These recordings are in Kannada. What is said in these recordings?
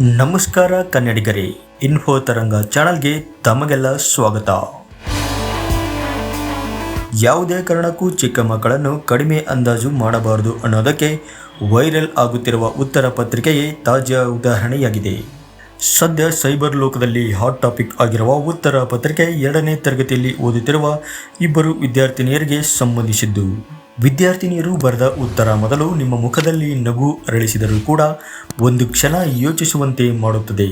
ನಮಸ್ಕಾರ ಕನ್ನಡಿಗರೇ, ಇನ್ಫೋ ತರಂಗ ಚಾನಲ್ಗೆ ತಮಗೆಲ್ಲ ಸ್ವಾಗತ. ಯಾವುದೇ ಕಾರಣಕ್ಕೂ ಚಿಕ್ಕ ಮಕ್ಕಳನ್ನು ಕಡಿಮೆ ಅಂದಾಜು ಮಾಡಬಾರದು ಅನ್ನೋದಕ್ಕೆ ವೈರಲ್ ಆಗುತ್ತಿರುವ ಉತ್ತರ ಪತ್ರಿಕೆಯೇ ತಾಜಾ ಉದಾಹರಣೆಯಾಗಿದೆ. ಸದ್ಯ ಸೈಬರ್ ಲೋಕದಲ್ಲಿ ಹಾಟ್ ಟಾಪಿಕ್ ಆಗಿರುವ ಉತ್ತರ ಪತ್ರಿಕೆ ಎರಡನೇ ತರಗತಿಯಲ್ಲಿ ಓದುತ್ತಿರುವ ಇಬ್ಬರು ವಿದ್ಯಾರ್ಥಿನಿಯರಿಗೆ ಸಂಬಂಧಿಸಿದ್ದು. ವಿದ್ಯಾರ್ಥಿನಿಯರು ಬರೆದ ಉತ್ತರ ಮೊದಲು ನಿಮ್ಮ ಮುಖದಲ್ಲಿ ನಗು ಅರಳಿಸಿದರೂ ಕೂಡ ಒಂದು ಕ್ಷಣ ಯೋಚಿಸುವಂತೆ ಮಾಡುತ್ತದೆ.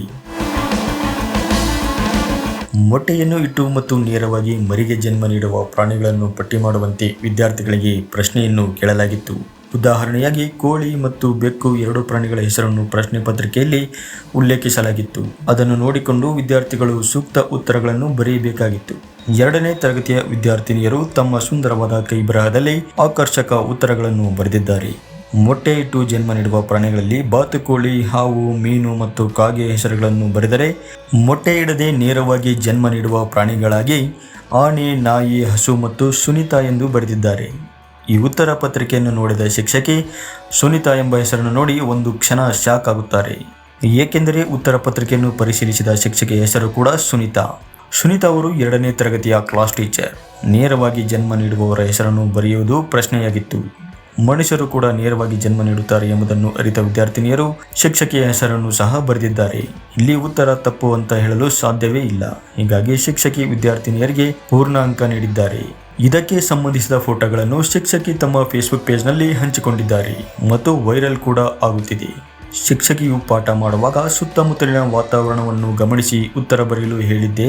ಮೊಟ್ಟೆಯನ್ನು ಇಟ್ಟು ಮತ್ತು ನೇರವಾಗಿ ಮರಿಗೆ ಜನ್ಮ ನೀಡುವ ಪ್ರಾಣಿಗಳನ್ನು ಪಟ್ಟಿ ಮಾಡುವಂತೆ ವಿದ್ಯಾರ್ಥಿಗಳಿಗೆ ಪ್ರಶ್ನೆಯನ್ನು ಕೇಳಲಾಗಿತ್ತು. ಉದಾಹರಣೆಯಾಗಿ ಕೋಳಿ ಮತ್ತು ಬೆಕ್ಕು ಎರಡು ಪ್ರಾಣಿಗಳ ಹೆಸರನ್ನು ಪ್ರಶ್ನೆ ಪತ್ರಿಕೆಯಲ್ಲಿ ಉಲ್ಲೇಖಿಸಲಾಗಿತ್ತು. ಅದನ್ನು ನೋಡಿಕೊಂಡು ವಿದ್ಯಾರ್ಥಿಗಳು ಸೂಕ್ತ ಉತ್ತರಗಳನ್ನು ಬರೆಯಬೇಕಾಗಿತ್ತು. ಎರಡನೇ ತರಗತಿಯ ವಿದ್ಯಾರ್ಥಿನಿಯರು ತಮ್ಮ ಸುಂದರವಾದ ಕೈಬರಹದಲ್ಲಿ ಆಕರ್ಷಕ ಉತ್ತರಗಳನ್ನು ಬರೆದಿದ್ದಾರೆ. ಮೊಟ್ಟೆ ಇಟ್ಟು ಜನ್ಮ ನೀಡುವ ಪ್ರಾಣಿಗಳಲ್ಲಿ ಬಾತುಕೋಳಿ ಹಾವು, ಮೀನು ಮತ್ತು ಕಾಗೆ ಹೆಸರುಗಳನ್ನು ಬರೆದರೆ ಮೊಟ್ಟೆ ಇಡದೆ ನೇರವಾಗಿ ಜನ್ಮ ನೀಡುವ ಪ್ರಾಣಿಗಳಾಗಿ ಆನೆ, ನಾಯಿ, ಹಸು ಮತ್ತು ಸುನಿತಾ ಎಂದು ಬರೆದಿದ್ದಾರೆ. ಈ ಉತ್ತರ ಪತ್ರಿಕೆಯನ್ನು ನೋಡಿದ ಶಿಕ್ಷಕಿ ಸುನಿತಾ ಎಂಬ ಹೆಸರನ್ನು ನೋಡಿ ಒಂದು ಕ್ಷಣ ಶಾಕ್ ಆಗುತ್ತಾರೆ. ಏಕೆಂದರೆ ಉತ್ತರ ಪತ್ರಿಕೆಯನ್ನು ಪರಿಶೀಲಿಸಿದ ಶಿಕ್ಷಕಿಯ ಹೆಸರು ಕೂಡ ಸುನಿತಾ. ಸುನಿತಾ ಅವರು ಎರಡನೇ ತರಗತಿಯ ಕ್ಲಾಸ್ ಟೀಚರ್. ನೇರವಾಗಿ ಜನ್ಮ ನೀಡುವವರ ಹೆಸರನ್ನು ಬರೆಯುವುದು ಪ್ರಶ್ನೆಯಾಗಿತ್ತು. ಮನುಷ್ಯರು ಕೂಡ ನೇರವಾಗಿ ಜನ್ಮ ನೀಡುತ್ತಾರೆ ಎಂಬುದನ್ನು ಅರಿತ ವಿದ್ಯಾರ್ಥಿನಿಯರು ಶಿಕ್ಷಕಿಯ ಹೆಸರನ್ನು ಸಹ ಬರೆದಿದ್ದಾರೆ. ಇಲ್ಲಿ ಉತ್ತರ ತಪ್ಪು ಅಂತ ಹೇಳಲು ಸಾಧ್ಯವೇ ಇಲ್ಲ. ಹೀಗಾಗಿ ಶಿಕ್ಷಕಿ ವಿದ್ಯಾರ್ಥಿನಿಯರಿಗೆ ಪೂರ್ಣ ಅಂಕ ನೀಡಿದ್ದಾರೆ. ಇದಕ್ಕೆ ಸಂಬಂಧಿಸಿದ ಫೋಟೋಗಳನ್ನು ಶಿಕ್ಷಕಿ ತಮ್ಮ ಫೇಸ್ಬುಕ್ ಪೇಜ್ನಲ್ಲಿ ಹಂಚಿಕೊಂಡಿದ್ದಾರೆ. ಮತ್ತು ವೈರಲ್ ಕೂಡ ಆಗುತ್ತಿದೆ. ಶಿಕ್ಷಕಿಯು ಪಾಠ ಮಾಡುವಾಗ ಸುತ್ತಮುತ್ತಲಿನ ವಾತಾವರಣವನ್ನು ಗಮನಿಸಿ ಉತ್ತರ ಬರೆಯಲು ಹೇಳಿದ್ದೆ.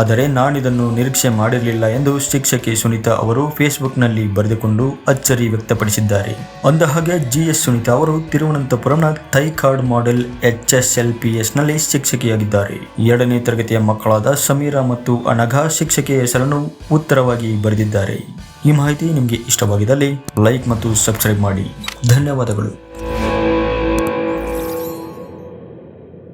ಆದರೆ ನಾನಿದನ್ನು ನಿರೀಕ್ಷೆ ಮಾಡಿರಲಿಲ್ಲ ಎಂದು ಶಿಕ್ಷಕಿ ಸುನೀತಾ ಅವರು ಫೇಸ್ಬುಕ್ನಲ್ಲಿ ಬರೆದುಕೊಂಡು ಅಚ್ಚರಿ ವ್ಯಕ್ತಪಡಿಸಿದ್ದಾರೆ. ಅಂದಹಾಗೆ ಜಿ ಎಸ್ ಸುನೀತಾ ಅವರು ತಿರುವನಂತಪುರಂನ Thycaud model H S L P ಎಸ್ನಲ್ಲಿ ಶಿಕ್ಷಕಿಯಾಗಿದ್ದಾರೆ. ಎರಡನೇ ತರಗತಿಯ ಮಕ್ಕಳಾದ ಸಮೀರಾ ಮತ್ತು ಅನಘಾ ಶಿಕ್ಷಕಿಯ ಹೆಸರನ್ನು ಉತ್ತರವಾಗಿ ಬರೆದಿದ್ದಾರೆ. ಈ ಮಾಹಿತಿ ನಿಮಗೆ ಇಷ್ಟವಾಗಿದ್ದಲ್ಲಿ ಲೈಕ್ ಮತ್ತು ಸಬ್ಸ್ಕ್ರೈಬ್ ಮಾಡಿ. ಧನ್ಯವಾದಗಳು.